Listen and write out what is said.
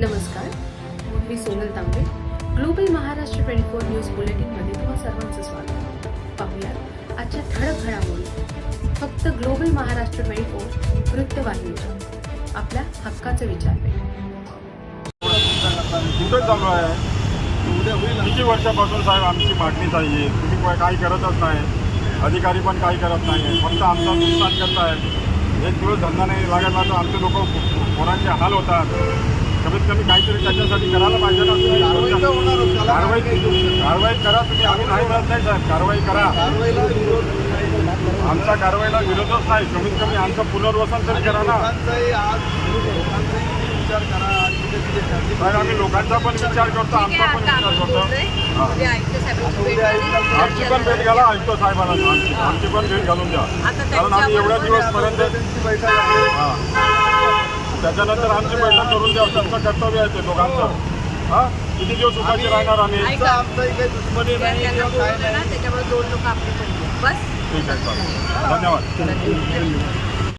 नमस्कार मी Sonal Tambe. Global Maharashtra twenty four news बुलेटिनमध्ये तुम्हा सर्वांचं स्वागत. पाहूयात आजच्या ठळक घडामोडी. फक्त ग्लोबल महाराष्ट्र ट्वेंटी फोर वृत्तवाहिनीच्या. आपल्या हक्काचं विचार आहे. किती वर्षापासून साहेब आमची मागणी चालली आहे? तुम्ही काय काही करतच नाही. अधिकारी पण काही करत नाही फक्त आमचा नुकसान करताय एक दिवस धंदा नाही लागला तर आमचे लोक पोरांचे हाल होतात. कमीत कमी काहीतरी त्याच्यासाठी करायला पाहिजे ना. तुम्ही कारवाई कारवाई करा तुम्ही. आम्ही नाही म्हणत नाही साहेब. कारवाई करा. आमच्या कारवाईला विरोधच नाही. कमीत कमी आमचं पुनर्वसन तरी करा ना. साहेब आम्ही लोकांचा पण विचार करतो. आमचा पण विचार करतो. हां. आमची पण भेट घ्याला ऐकतो साहेबांना. आमची आमची पण भेट घालून द्या. कारण आम्ही एवढ्या दिवसपर्यंत हां. त्याच्यानंतर आमची बैठक करून द्या तुमचं कर्तव्य आहे ते दोघांचं. हां? किती दिवस उपाशी राहणार आम्ही? त्याच्यामुळे दोन लोक आपले पण बस. ठीक आहे चालेल. धन्यवाद.